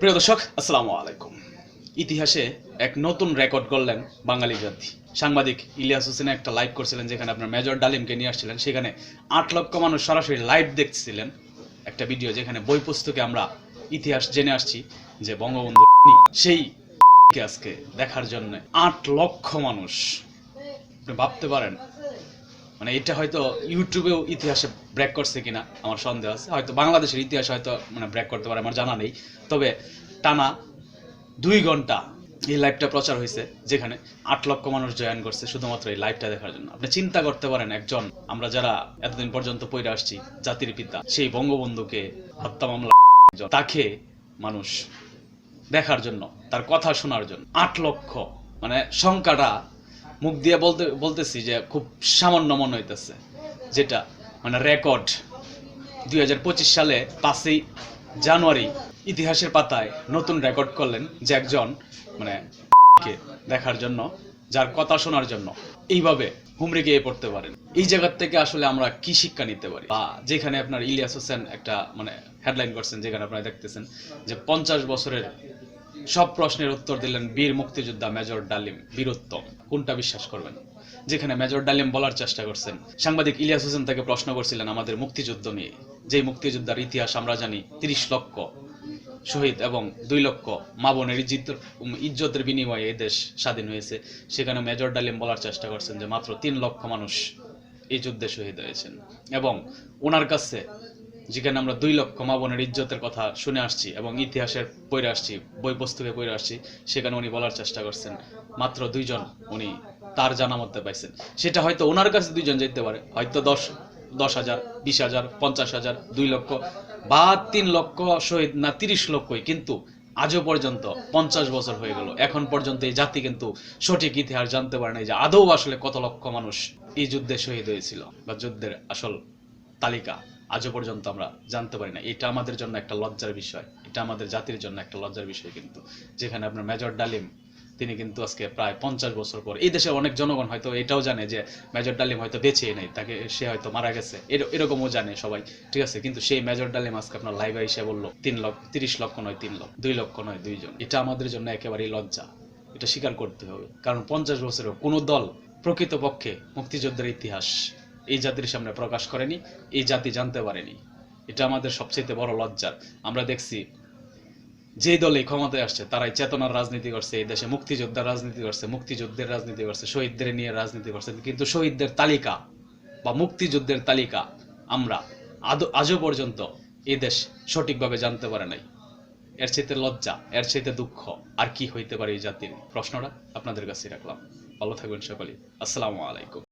প্রিয় দর্শক, আসসালামু আলাইকুম। ইতিহাসে এক নতুন রেকর্ড করলেন বাঙালি জাতি। সাংবাদিক ইলিয়াস হোসেন একটা লাইভ করছিলেন যেখানে আপনার মেজর ডালিমকে নিয়ে আসছিলেন। সেখানে আট লক্ষ মানুষ সরাসরি লাইভ দেখছিলেন একটা ভিডিও যেখানে বই পুস্তকে আমরা ইতিহাস জেনে আসছি যে বঙ্গবন্ধু সেই আজকে দেখার জন্য আট লক্ষ মানুষ। ভাবতে পারেন মানে এটা হয়তো ইউটিউবেও ইতিহাসে ব্রেক করছে কিনা আমার সন্দেহ আছে। হয়তো বাংলাদেশের ইতিহাস হয়তো মানে ব্রেক করতে পারে, আমার জানা নেই। তবে টানা দুই ঘণ্টা এই লাইভটা প্রচার হয়েছে, যেখানে আট লক্ষ মানুষ জয়েন করছে শুধুমাত্র এই লাইভটা দেখার জন্য। আপনি চিন্তা করতে পারেন, একজন, আমরা যারা এতদিন পর্যন্ত পড়ে আসছি, জাতির পিতা, সেই বঙ্গবন্ধুকে হত্যা মামলা তাকে মানুষ দেখার জন্য, তার কথা শোনার জন্য। আট লক্ষ মানে সংখ্যাটা মুখ দিয়ে বলতে, বলতেছি যে খুব সামান্য মনে হইতেছে। যেটা মানে রেকর্ড দুই সালে পাঁচই জানুয়ারি ইতিহাসের পাতায় নতুন রেকর্ড করলেন যে একজন মানে কে দেখার জন্য, যার কথা শোনার জন্য। এইভাবে হুমড়ে গিয়ে পড়তে পারেন। এই জায়গার থেকে আসলে আমরা কি শিক্ষা নিতে পারি? বা যেখানে আপনার ইলিয়াস হোসেন একটা মানে হেডলাইন করছেন, যেখানে আপনারা দেখতেছেন যে পঞ্চাশ বছরের সব প্রশ্নের উত্তর দিলেন বীর মুক্তিযোদ্ধা মেজর ডালিম বীরোত্তম। কোনটা বিশ্বাস করবেন? যেখানে মেজর ডালিম বলার চেষ্টা করছেন। সাংবাদিক ইলিয়াস হোসেন তাকে প্রশ্ন করছিলেন আমাদের মুক্তিযুদ্ধ নিয়ে। যেই মুক্তিযোদ্ধার ইতিহাস আমরা জানি, তিরিশ লক্ষ শহীদ এবং দুই লক্ষ মা বোনের ইজ্জত ইজ্জতের বিনিময়ে এই দেশ স্বাধীন হয়েছে। সেখানে মেজর ডালিম বলার চেষ্টা করছেন যে মাত্র তিন লক্ষ মানুষ এই যুদ্ধে শহীদ হয়েছেন। এবং ওনার কাছে যেখানে আমরা দুই লক্ষ মা বোনের ইজ্জতের কথা শুনে আসছি এবং ইতিহাসের পড়ে আসছি, বই পুস্তকে পড়ে আসছি, সেখানে উনি বলার চেষ্টা করছেন, মাত্র দুইজন উনি তার জানা মধ্যে পাইছেন। সেটা হয়তো ওনার কাছে দুইজন যেতে পারে, হয়তো দশ দশ হাজার, বিশ হাজার, পঞ্চাশ হাজার, দুই লক্ষ বা তিন লক্ষ শহীদ না তিরিশ লক্ষই, কিন্তু আজও পর্যন্ত পঞ্চাশ বছর হয়ে গেল। এখন পর্যন্ত এই জাতি কিন্তু সঠিক ইতিহাস জানতে পারে নাই যে আদৌ আসলে কত লক্ষ মানুষ এই যুদ্ধে শহীদ হয়েছিল বা যুদ্ধের আসল তালিকা। আজও পর্যন্ত আমরা জানতে পারি না। এটা আমাদের জন্য একটা লজ্জার বিষয়। এটা আমাদের জাতির জন্য একটা লজ্জার বিষয় কিন্তু। যেখানে আপনার মেজর ডালিম, তিনি কিন্তু আজকে প্রায় পঞ্চাশ বছর পর এই দেশের অনেক জনগণ হয়তো এটাও জানে যে মেজর ডালিম হয়তো বেঁচে নেই, তাকে সে হয়তো মারা গেছে। এরকমও জানে সবাই, ঠিক আছে? কিন্তু সেই মেজর ডালিম আজকে আপনার লাইভে এসে বলল, তিন লক্ষ, তিরিশ লক্ষ নয়, তিন লক্ষ, দুই লক্ষ নয় দুইজন এটা আমাদের জন্য একেবারেই লজ্জা। এটা স্বীকার করতে হবে। কারণ পঞ্চাশ বছরেও কোনো দল প্রকৃতপক্ষে মুক্তিযুদ্ধের ইতিহাস এই জাতির সামনে প্রকাশ করেনি, এই জাতি জানতে পারেনি। এটা আমাদের সবচেয়ে বড় লজ্জার আমরা দেখছি, যে দলে ক্ষমতায় আসছে, তারাই চেতনার রাজনীতি করছে, এই দেশে মুক্তিযোদ্ধার রাজনীতি করছে, মুক্তিযুদ্ধের রাজনীতি করছে, শহীদদের নিয়ে রাজনীতি করছে। কিন্তু শহীদদের তালিকা বা মুক্তিযুদ্ধের তালিকা আমরা আজও পর্যন্ত এই দেশ সঠিকভাবে জানতে পারে নাই। এর চাইতে লজ্জা, এর চাইতে দুঃখ আর কি হইতে পারে এই জাতির প্রশ্নটা আপনাদের কাছে রাখলাম। ভালো থাকবেন সকলে আসসালামু আলাইকুম।